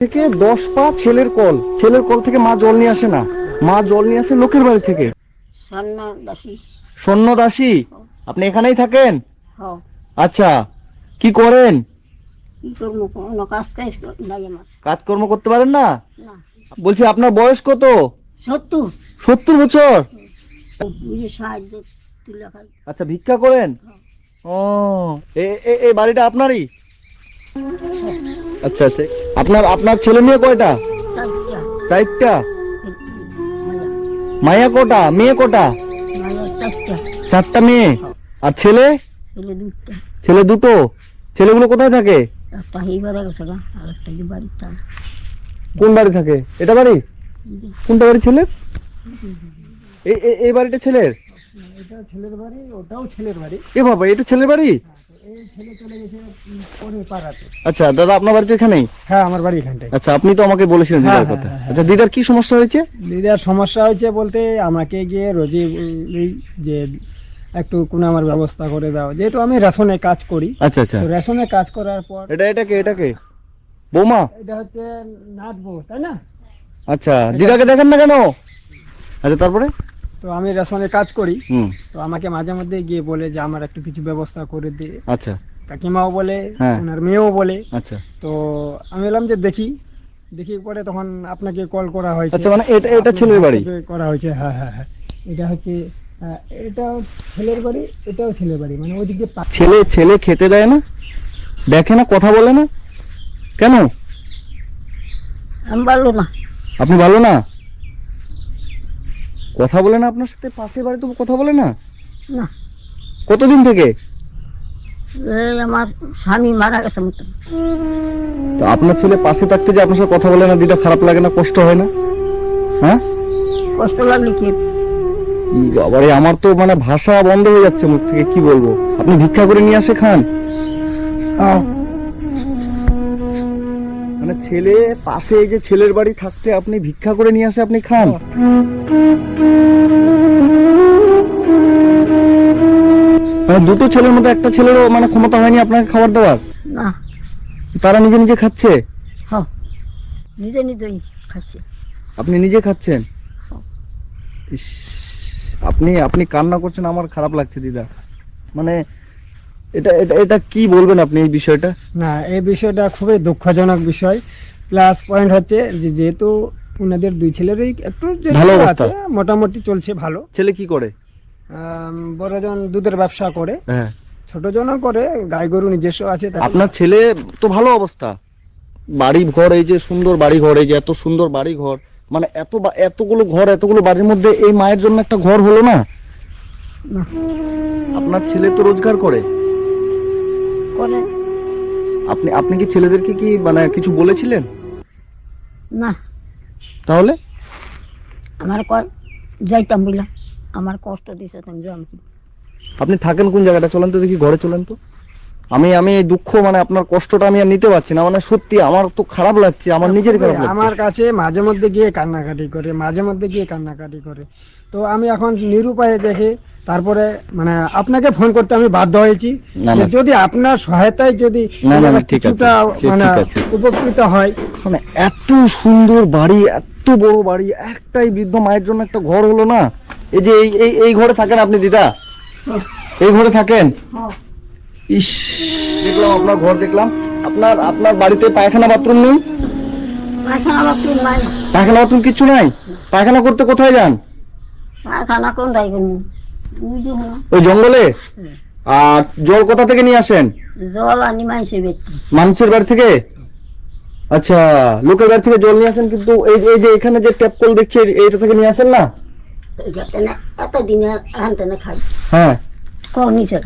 থেকে দশ পা ছেলের কল। ছেলের কল থেকে মা জল নিয়ে আসে না। মা জল নিয়ে আসে লোকের বাড়ি থেকে। স্বর্ণ দাসী সৈন্য দাসী আপনি এখানেই থাকেন? আচ্ছা কি করেন? কাজকর্ম করতে পারেন না? বলছি আপনার বয়স কত? সত্তর। সত্তর বছর? আচ্ছা ভিক্ষা করেন? ও এ- বাড়িটা আপনারই? আচ্ছা আচ্ছা। আপনার আপনার ছেলে মেয়ে কয়টা? চারটা। মায়া কটা? মেয়ে কটা? চারটা মেয়ে। আর ছেলে? ছেলে দুটো। ছেলেগুলো কোথায় থাকে? কোন বাড়ি থাকে? এটা বাড়ি? কোনটা বাড়ি ছেলের? এই বাড়িটা ছেলের? এটা ছেলের বাড়ি ওটাও ছেলের বাড়ি। এ বাবা এটা ছেলের বাড়ি? আচ্ছা দাদা আপনার বাড়িতে এখানেই? হ্যাঁ আমার বাড়ি এখানটায় আচ্ছা আপনি তো আমাকে বলেছিলেন দিদার হ্যাঁ, কথা। হ্যাঁ, আচ্ছা দিদার কি সমস্যা হয়েছে? দিদার সমস্যা হয়েছে বলতে আমাকে গিয়ে রোজি এই যে একটু কোনো আমার ব্যবস্থা করে দাও। যেহেতু আমি রেশনে কাজ করি আচ্ছা আচ্ছা। রেশনে কাজ করার পর এটা এটাকে এটাকে বৌমা? এটা হচ্ছে নাচবো তাই না? আচ্ছা দিদাকে দেখেন না কেন? আচ্ছা তারপরে? তো আমি রেশনে কাজ করি। তো আমাকে মাঝে মধ্যে গিয়ে বলে যে আমার একটু কিছু ব্যবস্থা করে দিয়ে আচ্ছা। কাকিমাও বলে হ্যাঁ। ওনার মেয়েও বলে। আচ্ছা। তো আমি বললাম যে দেখি। দেখি পরে তখন আপনাকে কল করা হয়েছে। আচ্ছা মানে এটা এটা ছেলের বাড়ি? করা হয়েছে হ্যাঁ হ্যাঁ হ্যাঁ। এটা হচ্ছে এটাও ছেলের বাড়ি এটাও ছেলের বাড়ি। মানে ওইদিকে ছেলে ছেলে খেতে দেয় না? দেখে না কথা বলে না? কেন? আমি পারল না। আপনি ভালো না? কথা বলে না আপনার সাথে? পাশের বাড়ি তো কথা বলে না? না। কতদিন থেকে? এই আমার স্বামী মারা গেছে মতন তো আপনার ছেলে পাশে থাকতে যে আপনার সাথে কথা বলে না দিদা খারাপ লাগে না কষ্ট হয় না? হ্যাঁ? কষ্ট লাগলে কি? বাবারে আমার তো মানে ভাষা বন্ধ হয়ে যাচ্ছে মুখ থেকে কি বলব? আপনি ভিক্ষা করে নিয়ে আসে খান? হ্যাঁ। মানে ছেলে পাশে এই যে ছেলের বাড়ি থাকতে আপনি ভিক্ষা করে নিয়ে আসে আপনি খান? মানে দুটো ছেলের মধ্যে একটা ছেলেরও মানে ক্ষমতা হয়নি আপনাকে খাবার দেওয়ার? না। তারা নিজে নিজে খাচ্ছে? হ্যাঁ। নিজে নিজেই খাচ্ছে। আপনি নিজে খাচ্ছেন? ইস, আপনি আপনি কান্না করছেন আমার খারাপ লাগছে দিদা। মানে এটা এটা এটা কি বলবেন আপনি এই বিষয়টা? না এই বিষয়টা খুবই দুঃখজনক বিষয়। প্লাস পয়েন্ট হচ্ছে যে যেহেতু ওনাদের দুই ছেলেরই একটু ভালো আছে, অবস্থা। মোটামুটি চলছে ভালো। ছেলে কি করে? বড়জন দুধের ব্যবসা করে হ্যাঁ। ছোটজনও করে গাই গরু নিজস্ব আছে আপনার ছেলে তো ভালো অবস্থা। বাড়ি ঘর এই যে সুন্দর বাড়ি ঘর এই যে এত সুন্দর বাড়ি ঘর মানে এত এতগুলো ঘর এতগুলো বাড়ির মধ্যে এই মায়ের জন্য একটা ঘর হলো না। আপনার ছেলে তো রোজগার করে। করে আপনি আপনি কি ছেলেদেরকে কি মানে কিছু বলেছিলেন? না। তাহলে? আমার কয় যাইতাম বললাম আমার কষ্ট দিছে তুমি জান আপনি থাকেন কোন জায়গাটা? চলেন তো দেখি ঘরে চলেন তো। আমি আমি দুঃখ মানে আপনার কষ্টটা আমি আর নিতে পারছি না। মানে সত্যি আমার তো খারাপ লাগছে আমার নিজের খারাপ লাগছে। আমার কাছে মাঝে মধ্যে গিয়ে কান্নাকাটি করে মাঝে মধ্যে গিয়ে কান্নাকাটি করে। তো আমি এখন নিরুপায়ে দেখে তারপরে মানে আপনাকে ফোন করতে আমি বাধ্য হয়েছি। যদি আপনার সহায়তায় যদি কিছুটা মানে উপকৃত হয় মানে এত সুন্দর বাড়ি এত বড় বাড়ি একটাই বৃদ্ধ মায়ের জন্য একটা ঘর হলো না? এই যে এই এই এই ঘরে থাকেন আপনি দিদা? এই ঘরে থাকেন? ইস দেখলাম আপনার ঘর দেখলাম। আপনার আপনার বাড়িতে পায়খানা বাথরুম নেই? পায়খানা বাথরুম নাই। পায়খানা বাথরুম কিচ্ছু নাই? পায়খানা করতে কোথায় যান? পায়খানা কোন করব ওই জঙ্গলে? আর জল কোথা থেকে নিয়ে আসেন? জল আনি মানুষের ব্যক্তি মানুষের বাড়ি থেকে? আচ্ছা লোকের বাড়ি থেকে জল নিয়ে আসেন কিন্তু এই এই যে এখানে যে ট্যাপ কল দেখছি এইটা থেকে নিয়ে আসেন না? এটাতে না এত আনতে না খাই। হ্যাঁ। কম নিচে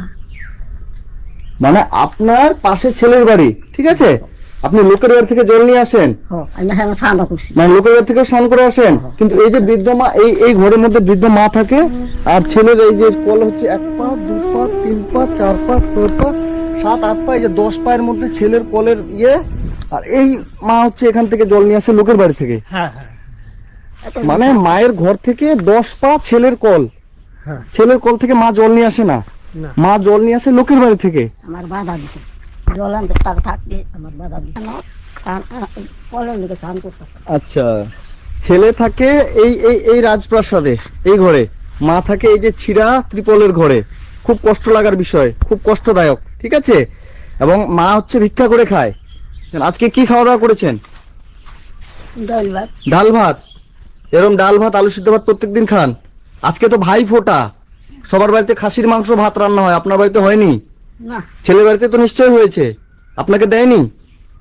মানে আপনার পাশের ছেলের বাড়ি ঠিক আছে? আপনি লোকের বাড়ি থেকে জল নিয়ে আসেন? হ্যাঁ মানে লোকের বাড়ি থেকে স্নান করে আসেন? কিন্তু এই যে বৃদ্ধ মা এই এই ঘরের মধ্যে বৃদ্ধ মা থাকে আর ছেলের এই যে কল হচ্ছে এক পা দু পা তিন পা চার পা ছয় পা সাত আট পা এই যে দশ পায়ের মধ্যে ছেলের কলের ইয়ে আর এই মা হচ্ছে এখান থেকে জল নিয়ে আসে লোকের বাড়ি থেকে। হ্যাঁ হ্যাঁ। মানে মায়ের ঘর থেকে দশ পা ছেলের কল। হ্যাঁ। ছেলের কল থেকে মা জল নিয়ে আসে না? না। মা জল নিয়ে আসে লোকের বাড়ি থেকে। আমার বাধা দিছে। তার থাকতে আমার বাধা না কলের স্নান আচ্ছা ছেলে থাকে এই এই এই রাজপ্রাসাদে এই ঘরে। মা থাকে এই যে ছিড়া ত্রিপলের ঘরে। খুব কষ্ট লাগার বিষয় খুব কষ্টদায়ক ঠিক আছে? এবং মা হচ্ছে ভিক্ষা করে খায়। আজকে কি খাওয়া দাওয়া করেছেন? ডাল ভাত। ডাল ভাত। এরকম ডাল ভাত আলু সিদ্ধ ভাত প্রত্যেকদিন খান। আজকে তো ভাই ফোটা। সবার বাড়িতে খাসির মাংস ভাত রান্না হয় আপনার বাড়িতে হয়নি? না। ছেলের বাড়িতে তো নিশ্চয়ই হয়েছে। আপনাকে দেয়নি?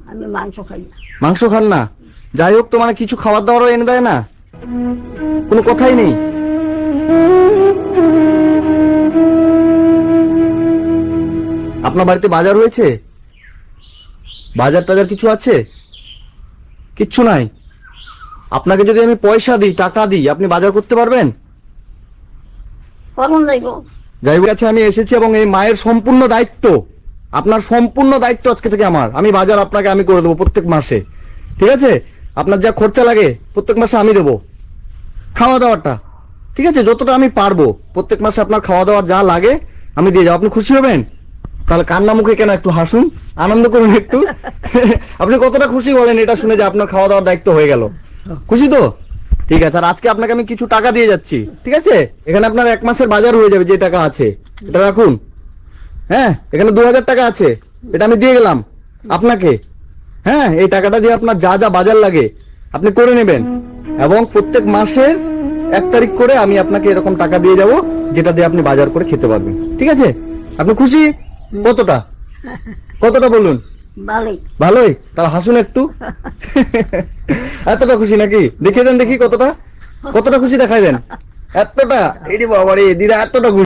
আমি মাংস খাই না। মাংস খান না। যাই হোক তো মানে কিছু খাবার দাবারও এনে দেয় না। কোনো কথাই নেই। আপনার বাড়িতে বাজার হয়েছে? বাজার টাজার কিছু আছে? কিচ্ছু নাই। আপনাকে যদি আমি পয়সা দিই টাকা দিই আপনি বাজার করতে পারবেন? যাইব যাই কাছে আমি এসেছি এবং এই মায়ের সম্পূর্ণ দায়িত্ব, আপনার সম্পূর্ণ দায়িত্ব আজকে থেকে আমার। আমি বাজার আপনাকে আমি করে দেবো প্রত্যেক মাসে। ঠিক আছে? আপনার যা খরচা লাগে, প্রত্যেক মাসে আমি দেবো। খাওয়া দাওয়াটা ঠিক আছে? যতটা আমি পারব, প্রত্যেক মাসে আপনার খাওয়া দাওয়ার যা লাগে, আমি দিয়ে যাব। আপনি খুশি হবেন? তাহলে কান্না মুখে কেন একটু হাসুন? আনন্দ করুন একটু। আপনি কতটা খুশি বলেন এটা শুনে যে আপনার খাওয়া দাওয়ার দায়িত্ব হয়ে গেল। খুশি তো? ঠিক আছে, আর আজকে আপনাকে আমি কিছু টাকা দিয়ে যাচ্ছি, ঠিক আছে? এখানে আপনার এক মাসের বাজার হয়ে যাবে যে টাকা আছে, এটা রাখুন। হ্যাঁ এখানে দু হাজার টাকা আছে, এটা আমি দিয়ে গেলাম আপনাকে। হ্যাঁ এই টাকাটা দিয়ে আপনার যা যা বাজার লাগে, আপনি করে নেবেন। এবং প্রত্যেক মাসের এক তারিখ করে আমি আপনাকে এরকম টাকা দিয়ে যাব, যেটা দিয়ে আপনি বাজার করে খেতে পারবেন। ঠিক আছে? আপনি খুশি? কতটা? কতটা বলুন? ভালোই। ভালোই? তাহলে হাসুন একটু। এতটা খুশি নাকি? দেখিয়ে দেন দেখি কতটা। কতটা খুশি দেখাই দেন এতটা? এটি বাবা রে দিদা এতটা খুশি।